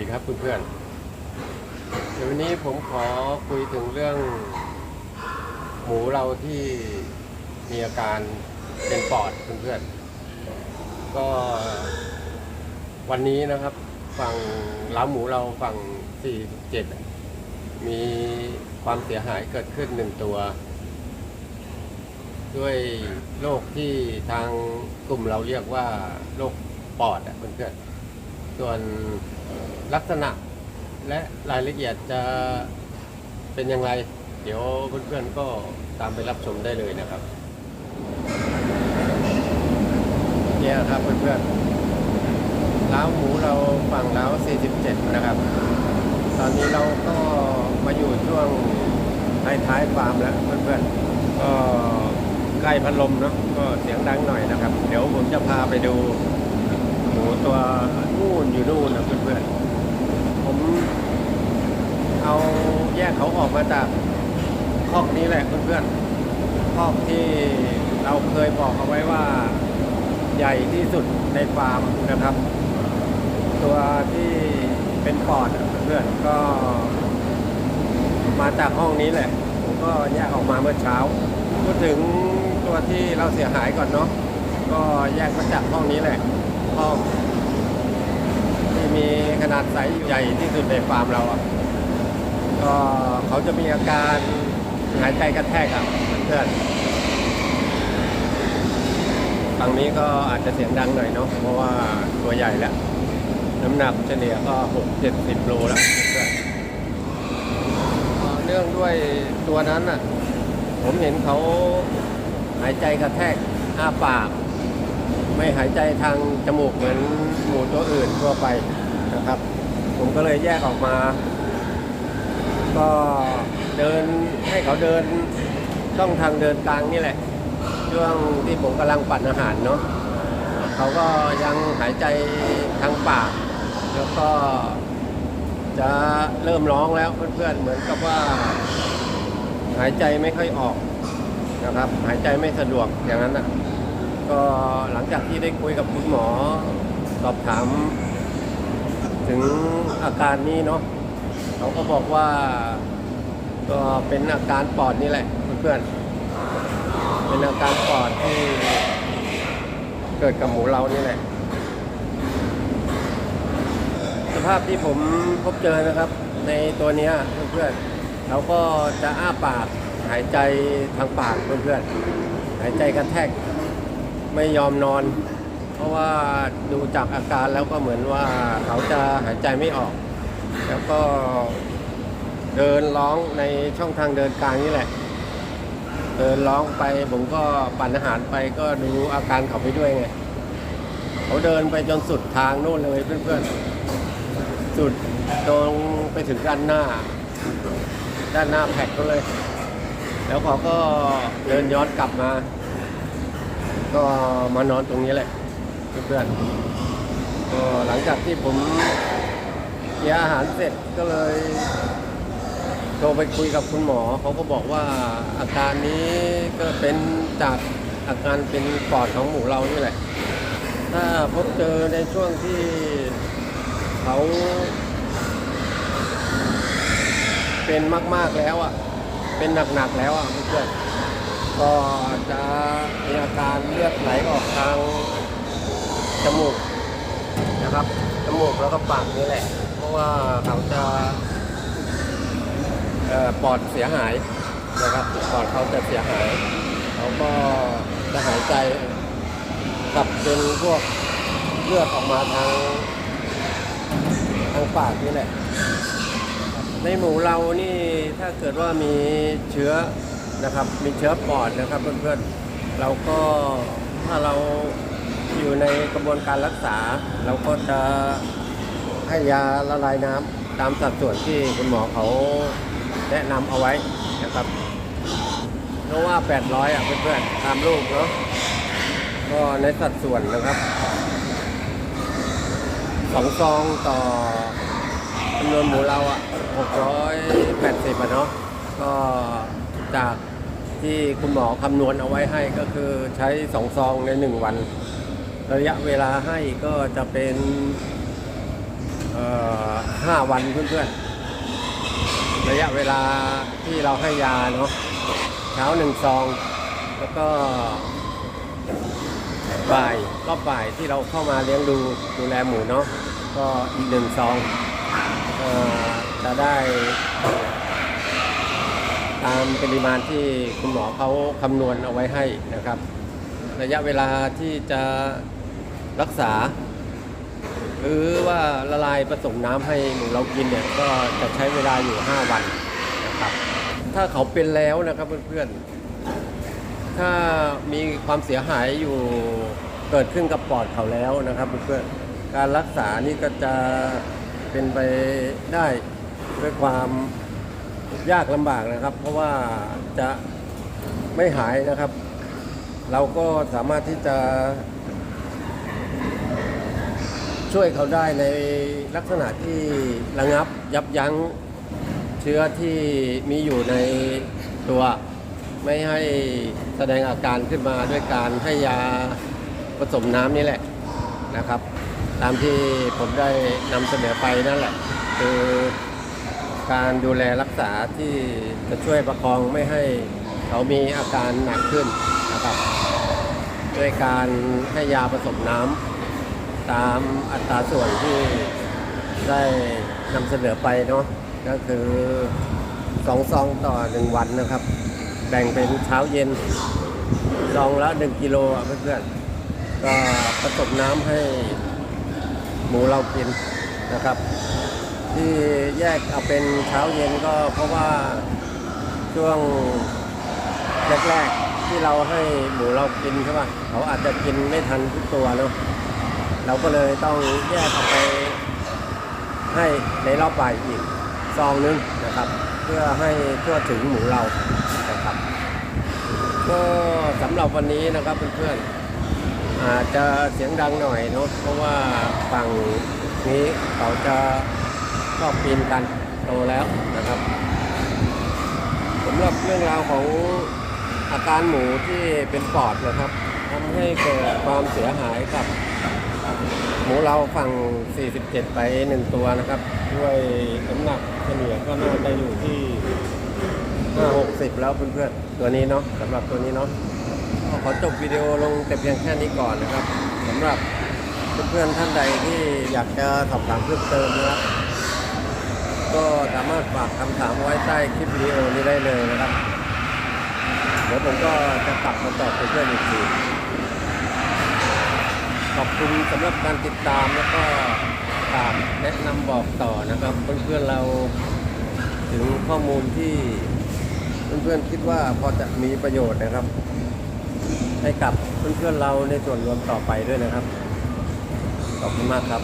ดีครับเพื่อนๆเดี๋ยววันนี้ผมขอคุยถึงเรื่อง หมูเราที่มีอาการเป็นปอดเพื่อนๆ ก็วันนี้นะครับฝั่งล้าหมูเราฝั่ง 47 มีความเสียหายเกิดขึ้นหนึ่งตัว ด้วยโรคที่ทางกลุ่มเราเรียกว่าโรคปอดอะเพื่อนๆ ส่วนลักษณะและรายละเอียดจะเป็นอย่างไร เดี๋ยวเพื่อนๆก็ตามไปรับชมได้เลยนะครับเนี่ยครับเพื่อนๆล้าวหมูเราฝั่งล้าว47 นะครับ ตอนนี้เราก็มาอยู่ช่วงท้ายๆฟาร์มแล้วเพื่อนๆก็ใกล้พัดลมเนาะก็เสียงดังหน่อยนะครับ เดี๋ยวผมจะพาไปดู หมูตัวนู่นอยู่นู่นนะเพื่อนๆ ผมเอาแยก เขาออกมาจากคอกนี้แหละเพื่อนๆคอกที่เราเคยบอกเอาไว้ว่าใหญ่ที่สุดในฟาร์มนะครับ ตัวที่เป็นปอดเพื่อนๆก็มาจากห้องนี้แหละ ผมก็แยกออกมาเมื่อเช้าพูดถึงตัวที่เราเสียหายก่อนเนาะก็แยกมาจากห้องนี้แหละห้องที่มีขนาดไซส์ใหญ่ที่สุดในฟาร์มเราอะ ก็เขาจะมีอาการหายใจกระแทกอะเพื่อนฝั่งนี้ก็อาจจะเสียงดังหน่อยเนาะเพราะว่าตัวใหญ่แล้ว น้ำหนักเฉลี่ยก็หกเจ็ดสิบโลแล้วเพื่อนเนื่องด้วยตัวนั้นน่ะ ผมเห็นเขาหายใจกระแทกอ้าปาก ไม่หายใจทางจมูกเหมือนหมูตัวอื่นทั่วไปนะครับ ผมก็เลยแยกออกมา ก็เดินให้เขาเดินช่องทางเดินกลางนี่แหละ ช่วงที่ผมกำลังปั่นอาหารเนาะเขาก็ยังหายใจทางปาก แล้วก็จะเริ่มร้องแล้วเพื่อนๆเหมือนกับว่า หายใจไม่ค่อยออกนะครับ หายใจไม่สะดวกอย่างนั้นนะก็หลังจากที่ได้คุยกับคุณหมอ สอบถาม ถึงอาการนี้เนาะ เขาก็บอกว่าก็เป็นอาการปอดนี่แหละเพื่อนๆเป็นอาการปอดที่เกิดกับหมูเรานี่แหละ สภาพที่ผมพบเจอนะครับ ในตัวนี้เพื่อนๆเราก็จะอ้าปากหายใจทางปากเพื่อนๆหายใจกระแทกไม่ยอมนอน เพราะว่าดูจากอาการแล้วก็เหมือนว่าเขาจะหายใจไม่ออก แล้วก็เดินร้องในช่องทางเดินกลางนี่แหละ เดินร้องไปผมก็ปั่นอาหารไปก็ดูอาการเขาไปด้วยไง เขาเดินไปจนสุดทางโน่นเลยเพื่อนๆ สุดตรงไปถึงด้านหน้า ด้านหน้าแพ็กก็เลย แล้วเขาก็เดินย้อนกลับมา ก็มานอนตรงนี้แหละเพื่อนๆก็หลังจากที่ผม เกียอาหารเสร็จก็เลยโทรไปคุยกับคุณหมอ เขาก็บอกว่าอาการนี้ก็เป็นจากอาการเป็นปอดของหมูเรานี่แหละ ถ้าพบเจอในช่วงที่เขาเป็นมาก ๆแล้วอะ เป็นหนัก ๆ แล้วอะเพื่อนก็จะมีอาการเลือดไหลออกทางจมูกนะครับ จมูกแล้วก็ปากนี่แหละ เพราะว่าเขาจะปอดเสียหายนะครับปอดเขาจะเสียหายเขาก็จะหายใจกับเป็นพวกเลือดออกมาทางทางปากนี่แหละ ในหมูเรานี่ถ้าเกิดว่ามีเชื้อนะครับ มีเชื้อปอดนะครับเพื่อนๆเราก็ถ้าเราอยู่ในกระบวนการรักษาเราก็จะ ให้ยาละลายน้ำตามสัดส่วนที่คุณหมอเขาแนะนำเอาไว้นะครับเพราะว่า 800 อะเพื่อนๆตามรูปเนาะก็ในสัดส่วนนะครับสองซองต่อจำนวนหมูเราอะ 680อะเนาะก็จากที่คุณหมอคำนวณเอาไว้ให้ก็คือใช้สองซองในหนึ่งวัน ระยะเวลาให้ก็จะเป็น ห้าวันเพื่อนๆ ระยะเวลาที่เราให้ยาเนาะเช้าหนึ่งซอง แล้วก็บ่ายรอบบ่ายที่เราเข้ามาเลี้ยงดูดูแลหมูเนาะก็อีกหนึ่งซองอจะได้ ตามปริมาณที่คุณหมอเขาคำนวณเอาไว้ให้นะครับ ระยะเวลาที่จะรักษา หรือว่าละลายผสมน้ำให้หมูเรากินเนี่ยก็จะใช้เวลาอยู่ 5 วันนะครับถ้าเขาเป็นแล้วนะครับเพื่อนๆถ้ามีความเสียหายอยู่เกิดขึ้นกับปอดเขาแล้วนะครับเพื่อนๆการรักษานี่ก็จะเป็นไปได้ด้วยความยากลำบากนะครับ เพราะว่าจะไม่หายนะครับ เราก็สามารถที่จะ ช่วยเขาได้ในลักษณะที่ระงับยับยั้งเชื้อที่มีอยู่ในตัว ไม่ให้แสดงอาการขึ้นมาด้วยการให้ยาผสมน้ำนี่แหละนะครับ ตามที่ผมได้นำเสนอไปนั่นแหละ คือการดูแลรักษาที่จะช่วยประคองไม่ให้เขามีอาการหนักขึ้นนะครับ ด้วยการให้ยาผสมน้ำ ตามอัตราส่วนที่ได้นำเสนอไปเนาะก็คือสองซองต่อหนึ่งวันนะครับ แบ่งเป็นเช้าเย็นซองละหนึ่งกิโลเพื่อนๆก็ผสมน้ำให้หมูเรากินนะครับ ที่แยกเอาเป็นเช้าเย็นก็เพราะว่าช่วงแรกๆที่เราให้หมูเรากินใช่ป่ะเขาอาจจะกินไม่ทันทุกตัวเนาะ เราก็เลยต้องแยกออกไปให้ในรอบบ่ายอีกซองนึงนะครับ เพื่อให้ทั่วถึงหมูเรานะครับก็สำหรับวันนี้นะครับเพื่อนๆอาจจะเสียงดังหน่อยเนาะเพราะว่าฝั่งนี้เขาจะชอบปีนกันโตแล้วนะครับสำหรับเรื่องราวของอาการหมูที่เป็นปอดนะครับทำให้เกิดความเสียหายกับ หมูเราฝั่ง 47 ไป 1 ตัวนะครับ ด้วยน้ำหนักเฉลี่ยก็น่าจะอยู่ที่ 560 แล้วเพื่อนๆ ตัวนี้เนาะสำหรับตัวนี้เนาะขอจบวิดีโอลงแต่เพียงแค่นี้ก่อนนะครับสำหรับเพื่อนๆท่านใดที่อยากจะสอบถามเพิ่มเติมนะครับก็สามารถฝากคำถามไว้ใต้คลิปวิดีโอนี้ได้เลยนะครับ เดี๋ยวผมก็จะกลับมาตอบเพื่อนๆอีกที สำหรับการติดตามแล้วก็ฝามแนะนำบอกต่อนะครับเพื่อนๆเราถึงข้อมูลที่เพื่อนๆคิดว่าพอจะมีประโยชน์นะครับ ให้กับเพื่อนๆเราในส่วนรวมต่อไปด้วยนะครับ ขอบคุณมากครับ